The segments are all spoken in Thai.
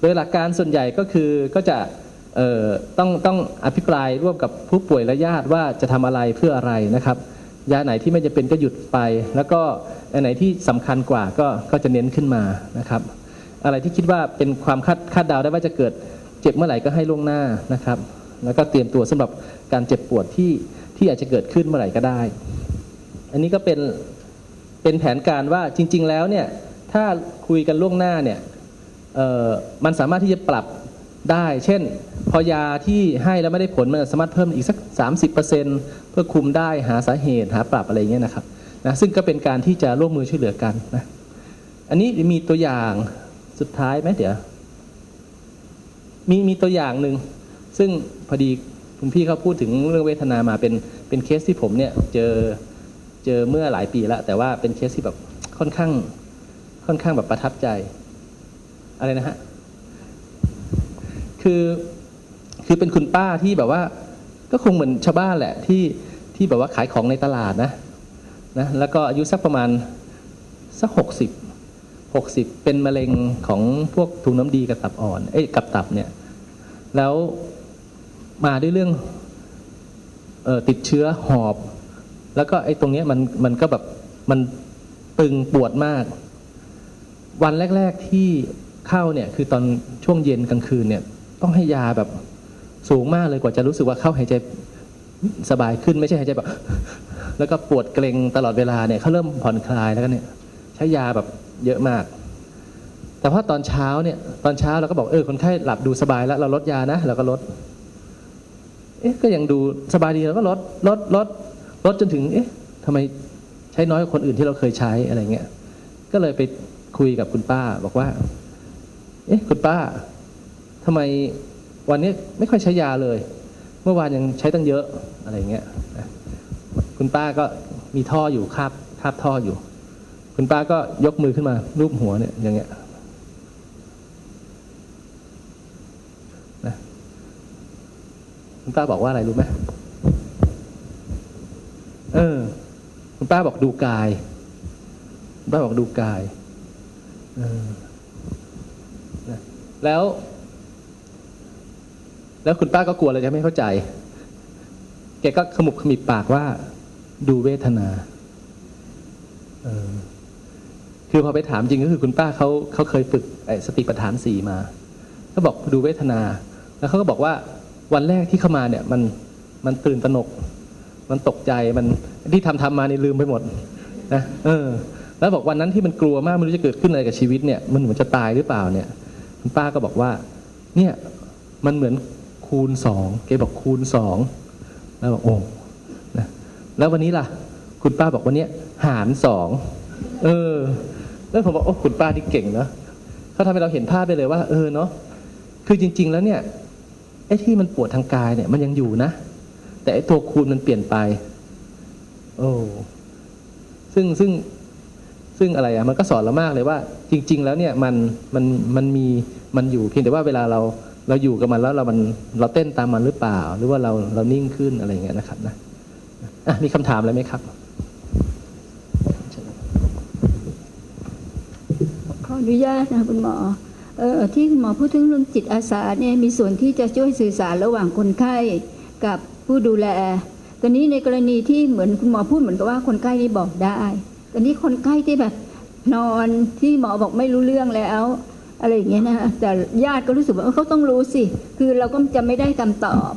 โดยหลักการส่วนใหญ่ก็คือก็จะต้องต้องอภิปรายร่วมกับผู้ป่วยและญาติว่าจะทำอะไรเพื่ออะไรนะครับ ยาไหนที่ไม่จะเป็นก็หยุดไป แล้วก็อันไหนที่สำคัญกว่าก็ก็จะเน้นขึ้นมานะครับ อะไรที่คิดว่าเป็นความคาดคาดเดาได้ว่าจะเกิดเจ็บเมื่อไหร่ก็ให้ล่วงหน้านะครับ แล้วก็เตรียมตัวสำหรับการเจ็บปวดที่ที่อาจจะเกิดขึ้นเมื่อไหร่ก็ได้ อันนี้ก็เป็นเป็นแผนการว่าจริง ๆ แล้วเนี่ยถ้าคุยกันล่วงหน้าเนี่ย มันสามารถที่จะปรับได้เช่น พอยาที่ให้แล้วไม่ได้ผลมันสามารถเพิ่มอีกสัก 30%เพื่อคุมได้หาสาเหตุหาปรับอะไรเงี้ยนะครับนะซึ่งก็เป็นการที่จะร่วมมือช่วยเหลือกันนะอันนี้มีตัวอย่างสุดท้ายไหมเดี๋ยวมีมีตัวอย่างหนึ่งซึ่งพอดีคุณพี่เขาพูดถึงเรื่องเวทนามาเป็นเป็นเคสที่ผมเนี่ยเจอเจอเมื่อหลายปีแล้วแต่ว่าเป็นเคสที่แบบค่อนข้างค่อนข้างแบบประทับใจ อะไรนะฮะ คือคือเป็นคุณป้าที่แบบว่า ก็คงเหมือนชาวบ้านแหละที่ที่แบบว่าขายของในตลาดนะนะ แล้วก็อายุสักประมาณสักหกสิบหกสิบเป็นมะเร็งของพวกถุงน้ำดีกับตับอ่อน เอ้ยกับตับเนี่ย แล้วมาด้วยเรื่องเออติดเชื้อหอบ แล้วก็ไอ้ตรงเนี้ยมันมันก็แบบมันตึงปวดมาก วันแรก ๆที่ เข้าเนี่ยคือตอนช่วงเย็นกลางคืนเนี่ยต้องให้ยาแบบสูงมากเลยกว่าจะรู้สึกว่าเข้าหายใจสบายขึ้นไม่ใช่หายใจแบบแล้วก็ปวดเกร็งตลอดเวลาเนี่ยเขาเริ่มผ่อนคลายแล้วก็เนี่ยใช้ยาแบบเยอะมาก แต่พอตอนเช้าเนี่ยตอนเช้าเราก็บอกเออคนไข้หลับดูสบายแล้วเราลดยานะเราก็ลดเอ๊ะก็ยังดูสบายดีเราก็ลดลดลดลดจนถึงเอ๊ะทำไมใช้น้อยกว่าคนอื่นที่เราเคยใช้อะไรเงี้ยก็เลยไปคุยกับคุณป้าบอกว่า เอ๊ะคุณป้าทำไมวันนี้ไม่ค่อยใช้ยาเลย เมื่อวานยังใช้ตั้งเยอะอะไรเงี้ยคุณป้าก็มีท่ออยู่คาบคาบท่ออยู่ คุณป้าก็ยกมือขึ้นมารูปหัวเนี่ยอย่างเงี้ยนะคุณป้าบอกว่าอะไรรู้ไหมเออ คุณป้าบอกดูกายคุณป้าบอกดูกาย เออ แล้ว แล้วคุณป้าก็กลัวเลยจะไม่เข้าใจ แกก็ขมุบขมิบปากว่า ดูเวทนาเออคือพอไปถามจริงก็คือคุณป้าเขาเขาเคยฝึกไอ้สติปัฏฐานสี่มาเขาบอกดูเวทนา แล้วเขาก็บอกว่าวันแรกที่เข้ามาเนี่ย มันมันตื่นตระหนก มันตกใจมันที่ทำทำมานี่ลืมไปหมดนะเออ แล้วบอกวันนั้นที่มันกลัวมากไม่รู้จะเกิดขึ้นอะไรกับชีวิตเนี่ย มันเหมือนจะตายหรือเปล่าเนี่ย คุณป้าก็บอกว่า เนี่ยมันเหมือนคูณสองแกบอกคูณสองแล้วบอกโอ้นะแล้ววันนี้ล่ะ คุณป้าบอกวันนี้หารสองเออ แล้วผมบอกโอ้คุณป้าที่เก่งเนาะเขาทำให้เราเห็นภาพไปเลยว่า เออเนาะคือจริง ๆ แล้วเนี่ยไอ้ที่มันปวดทางกายเนี่ย มันยังอยู่นะ แต่ไอ้ตัวคูณมันเปลี่ยนไป โอ้ซึ่งซึ่ง ซึ่งอะไรอะมันก็สอนเรามากเลยว่า จริง ๆ แล้วเนี่ยมันมันมันมีมันอยู่เพียงแต่ว่าเวลาเราเราอยู่กับมันแล้วเรามันเราเต้นตามมันหรือเปล่า หรือว่าเราเรานิ่งขึ้นอะไรอย่างเงี้ยนะครับนะอะมีคำถามอะไรไหมครับขออนุญาตนะคุณหมอเออที่คุณหมอพูดถึงเรื่องจิตอาสาเนี่ยมีส่วนที่จะช่วยสื่อสารระหว่างคนไข้กับผู้ดูแลตอนนี้ในกรณีที่เหมือนคุณหมอพูดเหมือนกับว่าคนไข้นี่บอกได้ ตอนนี้คนไข้ที่แบบ นอนที่หมอบอกไม่รู้เรื่องแล้ว อะไรอย่างเงี้ยนะคะแต่ญาติก็รู้สึกว่าเขาต้องรู้สิ คือเราก็จะไม่ได้คำตอบ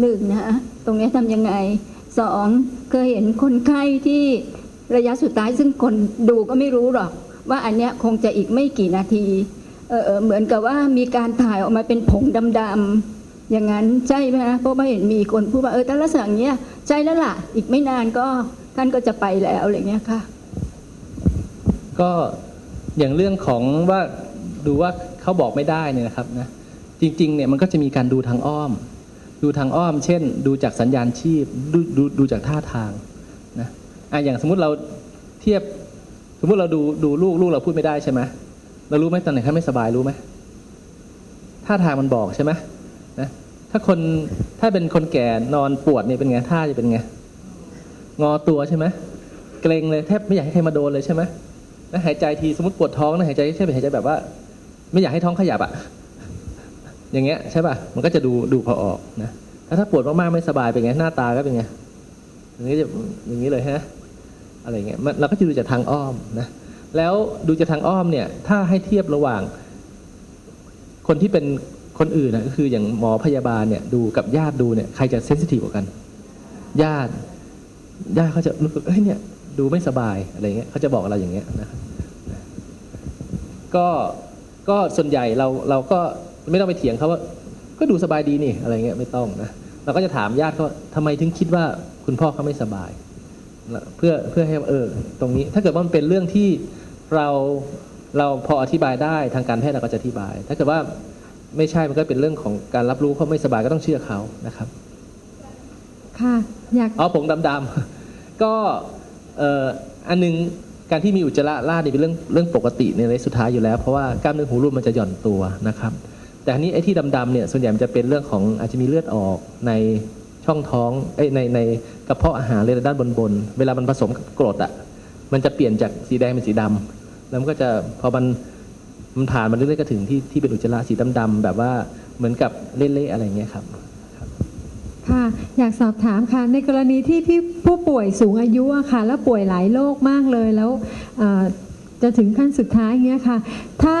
หนึ่งนะคะตรงนี้ทำยังไงสองเคยเห็นคนไข้ที่ระยะสุดท้ายซึ่งคนดูก็ไม่รู้หรอก ว่าอันเนี้ยคงจะอีกไม่กี่นาทีเออเหมือนกับว่ามีการถ่ายออกมาเป็นผงดำๆอย่างนั้นใช่ไหมคะเพราะว่าเห็นมีคนพูดว่าเออแต่ลักษณะอย่างเนี้ยใช่แล้วล่ะ อีกไม่นานก็ท่านก็จะไปแล้วอะไรเงี้ยค่ะ ก็อย่างเรื่องของว่าดูว่าเขาบอกไม่ได้เนี่ยนะครับนะจริงๆเนี่ยมันก็จะมีการดูทางอ้อม ดูทางอ้อม เช่น ดูจากสัญญาณชีพดูดูดูจากท่าทางนะอะอย่างสมมุติเราเทียบสมมุติเราดูดูลูกลูกเราพูดไม่ได้ใช่ไหมเรารู้ไหมตอนไหนเขาไม่สบายรู้ไหมท่าทางมันบอกใช่ไหมนะถ้าคนถ้าเป็นคนแก่นอนปวดเนี่ยเป็นไงท่าจะเป็นไงงอตัวใช่ไหมเกรงเลยแทบไม่อยากให้ใครมาโดนเลยใช่ไหม แล้วหายใจทีสมมติปวดท้องนะหายใจใช่ไหมหายใจแบบว่า ไม่อยากให้ท้องขยับอะอย่างเงี้ยใช่ป่ะมันก็จะดูดูพอออกนะถ้าถ้าปวดมากๆไม่สบายเป็นไงหน้าตาก็เป็นไงอย่างนี้จะอย่างนี้เลยฮะอะไรเงี้ยเราก็จะดูจากทางอ้อมนะแล้วดูจากทางอ้อมเนี่ย ถ้าให้เทียบระหว่าง คนที่เป็นคนอื่นนะก็คืออย่างหมอพยาบาลเนี่ย ดูกับญาติดูเนี่ยใครจะเซนซิทีฟกว่ากัน ญาติญาติเขาจะรู้สึกเอ้ยเนี่ย ดูไม่สบายอะไรเงี้ยเขาจะบอกเราอย่างเงี้ยนะครับก็ก็ส่วนใหญ่เราเราก็ไม่ต้องไปเถียงเขาว่า ก็ดูสบายดีนี่อะไรเงี้ยไม่ต้องนะเราก็จะถามญาติเขาว่าทำไมถึงคิดว่าคุณพ่อเขาไม่สบายเพื่อเพื่อให้เออตรงนี้ ถ้าเกิดว่ามันเป็นเรื่องที่เราเราพออธิบายได้ทางการแพทย์เราก็จะอธิบาย ถ้าเกิดว่าไม่ใช่มันก็เป็นเรื่องของการรับรู้เขาไม่สบายก็ต้องเชื่อเขานะครับ ค่ะอยากอ๋อผงดำๆก็เอันหนึงการที่มีอุจจาระราดนี่เป็นเรื่องเรื่องปกติในระยะสุดท้ายอยู่แล้ว เพราะว่ากล้ามเนื้อหูรูดมันจะหย่อนตัวนะครับ แต่อันนี้ไอ้ที่ดำๆเนี่ยส่วนใหญ่มันจะเป็นเรื่องของอาจจะมีเลือดออกในช่องท้องเอ้ในในกระเพาะอาหารเลยด้านบนบนๆเวลามันผสมกับกรดอะมันจะเปลี่ยนจากสีแดงเป็นสีดำแล้วมันก็จะพอมันมันผ่านมาเรื่อยๆก็ถึงที่ที่เป็นอุจจาระสีดำๆแบบว่าเหมือนกับเละๆอะไรเงี้ยครับ ค่ะ อยากสอบถามค่ะ ในกรณีที่พี่ผู้ป่วยสูงอายุอะค่ะ แล้วป่วยหลายโรคมากเลยแล้วเอ่อจะถึงขั้นสุดท้ายเงี้ยค่ะ ถ้า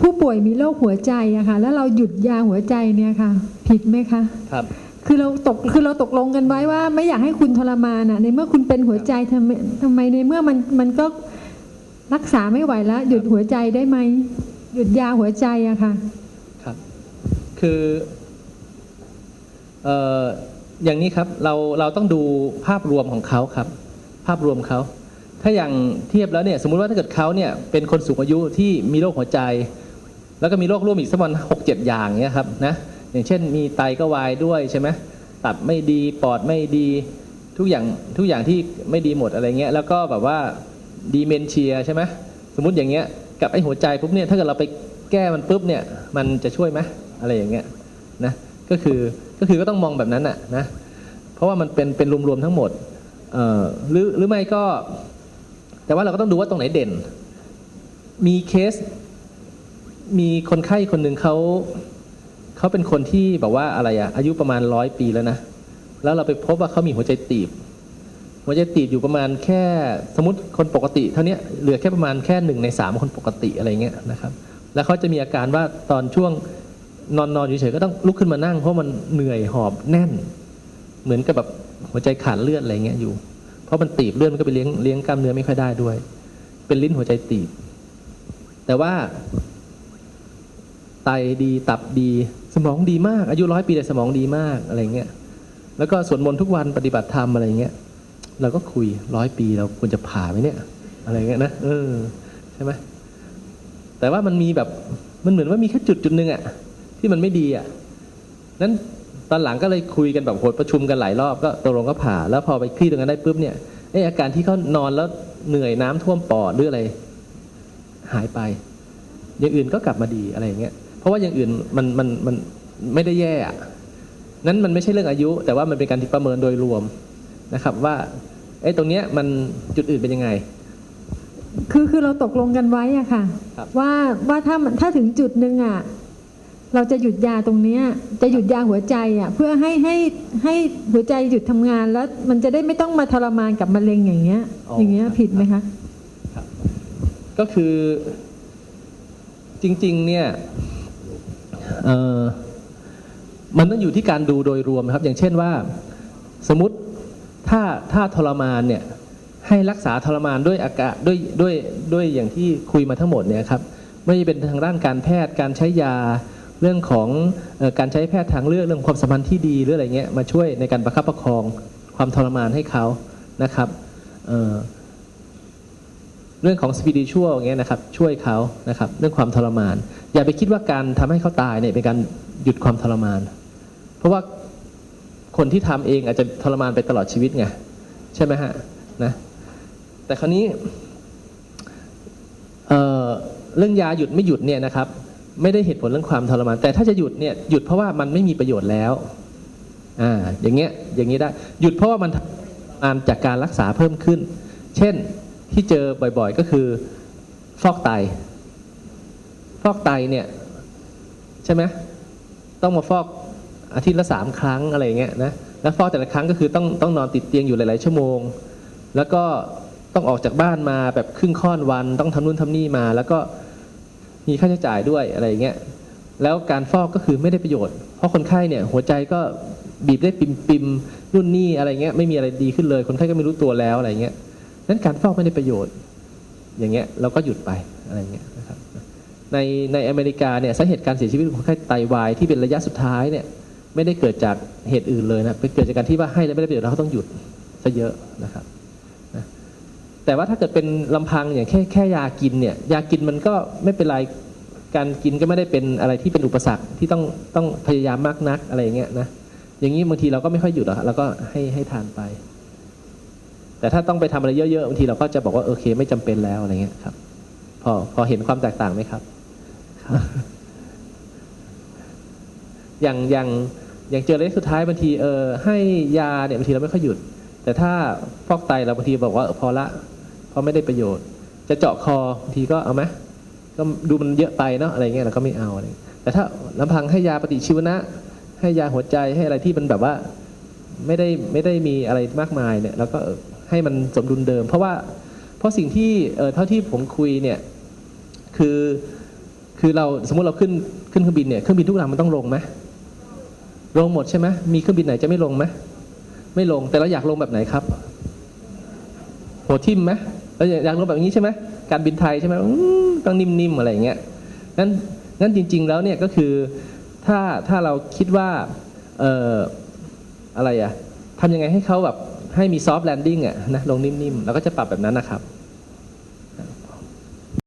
ผู้ป่วยมีโรคหัวใจอะค่ะ แล้วเราหยุดยาหัวใจเนี่ยค่ะ ผิดไหมคะ ครับ คือเราตกคือเราตกลงกันไว้ว่า ไม่อยากให้คุณทรมานอะในเมื่อคุณเป็นหัวใจทำไมทำไมในเมื่อมันมันก็รักษาไม่ไหวแล้ว หยุดหัวใจได้ไหมหยุดยาหัวใจอะค่ะ ครับ คือเอย่างนี้ครับเราเราต้องดูภาพรวมของเขาครับ ภาพรวมเขาถ้าอย่างเทียบแล้วเนี่ยสมมุติว่าถ้าเกิดเขาเนี่ยเป็นคนสูงอายุที่มีโรคหัวใจ แล้วก็มีโรคร่วมอีกสักวันหกเจ็ดอย่างเนี่ยครับนะอย่างเช่นมีไตก็วายด้วยใช่ไหมตับไม่ดีปอดไม่ดีทุกอย่างทุกอย่างที่ไม่ดีหมดอะไรเงี้ยแล้วก็แบบว่าดีเมนเชียใช่ไหมสมมติอย่างเงี้ยกับไอ้หัวใจปุ๊บเนี่ยถ้าเกิดเราไปแก้มันปุ๊บเนี่ยมันจะช่วยไหมอะไรอย่างเงี้ยนะ ก็คือก็คือก็ต้องมองแบบนั้นน่ะนะเพราะว่ามันเป็นเป็นรวมๆทั้งหมดเอ่อหรือหรือไม่ก็ แต่ว่าเราก็ต้องดูว่าตรงไหนเด่น มีเคส มีคนไข้คนหนึ่งเขาเขาเป็นคนที่แบบว่าอะไรอะอายุประมาณร้อยปีแล้วนะแล้วเราไปพบว่าเขามีหัวใจตีบ หัวใจตีบอยู่ประมาณแค่สมมติคนปกติ เท่านี้เหลือแค่ประมาณแค่หนึ่งในสามคนปกติอะไรเงี้ยนะครับ แล้วเขาจะมีอาการว่าตอนช่วง นอนนอนอยู่เฉยๆก็ต้องลุกขึ้นมานั่ง เพราะมันเหนื่อยหอบแน่น เหมือนกับแบบหัวใจขาดเลือดอะไรเงี้ยอยู่ เพราะมันตีบเลือดมันก็ไปเลี้ยงเลี้ยงกล้ามเนื้อไม่ค่อยได้ด้วย เป็นลิ้นหัวใจตีบ แต่ว่า ไตดีตับดีสมองดีมาก อายุร้อยปีแต่สมองดีมากอะไรเงี้ยแล้วก็สวดมนต์ทุกวันปฏิบัติธรรมอะไรเงี้ยเราก็คุยร้อยปีเราควรจะผ่าไหมเนี่ย อะไรเงี้ยนะเออใช่ไหมแต่ว่ามันมีแบบมันเหมือนว่ามีแค่จุดจุดหนึ่งอะ ที่มันไม่ดีอะนั้นตอนหลังก็เลยคุยกันแบบโหดประชุมกันหลายรอบก็ตกลงก็ผ่า แล้วพอไปคลี่ตรงนั้นได้ปุ๊บเนี่ยไออาการที่เขานอนแล้วเหนื่อยน้ำท่วมปอดหรืออะไร หายไป อย่างอื่นก็กลับมาดีอะไรอย่างเงี้ยเพราะว่าอย่างอื่นมันมันมันไม่ได้แย่อะนั้นมันไม่ใช่เรื่องอายุ แต่ว่ามันเป็นการที่ประเมินโดยรวมนะครับ ว่าไอ้ตรงเนี้ยมันจุดอื่นเป็นยังไง คือคือเราตกลงกันไว้อะค่ะครับว่าว่าถ้ามันถ้าถึงจุดหนึ่งอะ เราจะหยุดยาตรงเนี้ยจะหยุดยาหัวใจอะเพื่อให้ให้ให้หัวใจหยุดทำงานแล้ว มันจะได้ไม่ต้องมาทรมานกับมะเร็งอย่างเงี้ย อย่างเงี้ยผิดไหมคะก็คือจริง ๆ เนี่ยเอ่อมันต้องอยู่ที่การดูโดยรวมนะครับ อย่างเช่นว่า สมมติถ้าถ้าทรมานเนี่ยให้รักษาทรมานด้วยอากาศด้วยด้วยด้วยอย่างที่คุยมาทั้งหมดเนี่ยครับไม่ว่าจะเป็นทางด้านการแพทย์การใช้ยา เรื่องของการใช้แพทย์ทางเลือกเรื่องความสัมพันธ์ที่ดีหรืออะไรเงี้ยมาช่วยในการประคับประคองความทรมานให้เขานะครับเเรื่องของสปิริชวลอย่างเงี้ยนะครับช่วยเขานะครับเรื่องความทรมาน อย่าไปคิดว่าการทำให้เขาตายเนี่ยเป็นการหยุดความทรมาน เพราะว่าคนที่ทำเองอาจจะทรมานไปตลอดชีวิตไงใช่ไหมฮะนะแต่คราวนี้เเรื่องยาหยุดไม่หยุดเนี่ยนะครับ ไม่ได้เหตุผลเรื่องความทรมาน แต่ถ้าจะหยุดเนี่ยหยุดเพราะว่ามันไม่มีประโยชน์แล้วอ่าอย่างเงี้ยอย่างนี้ได้หยุดเพราะว่ามันมานจากการรักษาเพิ่มขึ้น เช่นที่เจอบ่อยๆก็คือ ฟอกไต ฟอกไตเนี่ยใช่ไหมต้องมาฟอกอาทิตย์ละสามครั้งอะไรเงี้ยนะแล้วฟอกแต่ละครั้งก็คือต้องต้องนอนติดเตียงอยู่หลายๆชั่วโมง แล้วก็ต้องออกจากบ้านมาแบบครึ่งค่อนวัน ต้องทำนู่นทำนี่มา แล้วก็ มีค่าใช้จ่ายด้วยอะไรอย่างเงี้ยแล้วการฟอกก็คือไม่ได้ประโยชน์ เพราะคนไข้เนี่ยหัวใจก็บีบได้ปิมปิมๆนู่นนี่อะไรเงี้ยไม่มีอะไรดีขึ้นเลย คนไข้ก็ไม่รู้ตัวแล้วอะไรเงี้ยนั้นการฟอกไม่ได้ประโยชน์ อย่างเงี้ยเราก็หยุดไปอะไรเงี้ยนะครับในในอเมริกาเนี่ยสาเหตุการเสียชีวิตของคนไข้ไตวายที่เป็นระยะสุดท้ายเนี่ยไม่ได้เกิดจากเหตุอื่นเลยนะเป็นเกิดจากการที่ว่าให้แล้วไม่ได้ประโยชน์แล้วเขาต้องหยุดซะเยอะนะครับ แต่ว่าถ้าเกิดเป็นลำพังอย่างแค่แค่ยากินเนี่ยยากินมันก็ไม่เป็นไรการกินก็ไม่ได้เป็นอะไรที่เป็นอุปสรรคที่ต้องต้องพยายามมากนักอะไรอย่างเงี้ยนะอย่างนี้บางทีเราก็ไม่ค่อยหยุดหรอกเราก็ให้ให้ทานไป แต่ถ้าต้องไปทำอะไรเยอะๆบางทีเราก็จะบอกว่าโอเค ไม่จำเป็นแล้วอะไรเงี้ยครับ พอพอเห็นความแตกต่างไหมครับ อย่างอย่างอย่างเจอเล็กสุดท้ายบางทีเออให้ยาเนี่ยบางทีเราไม่ค่อยหยุด แต่ถ้าฟอกไตเราบางทีบอกว่าออพอละ เพราะไม่ได้ประโยชน์ จะเจาะคอบางทีก็เอาไหมก็ดูมันเยอะไปเนาะอะไรเงี้ยเราก็ไม่เอาอะไรแต่ถ้าลำพังให้ยาปฏิชีวนะ ให้ยาหัวใจให้อะไรที่มันแบบว่าไม่ได้ไม่ได้มีอะไรมากมายเนี่ยแล้วก็ให้มันสมดุลเดิม เพราะว่าเพราะสิ่งที่เออเท่าที่ผมคุยเนี่ยคือคือเราสมมติเราขึ้นขึ้นเครื่องบินเนี่ยเครื่องบินทุกลำมันต้องลงไหมลงหมดใช่ไหมมีเครื่องบินไหนจะไม่ลงไหมไม่ลงแต่เราอยากลงแบบไหนครับหัวทิ่มไหม เราอยากลงแบบนี้ใช่ไหมการบินไทยใช่ไหมอืมต้องนิ่มๆอะไรอย่างเงี้ยนั้นนั้นจริง ๆแล้วเนี่ยก็คือถ้าถ้าเราคิดว่าเอ่ออะไรอะทำยังไงให้เขาแบบให้มีซอฟต์แลนดิ้งอะนะลงนิ่มๆเราก็จะปรับแบบนั้นนะครับ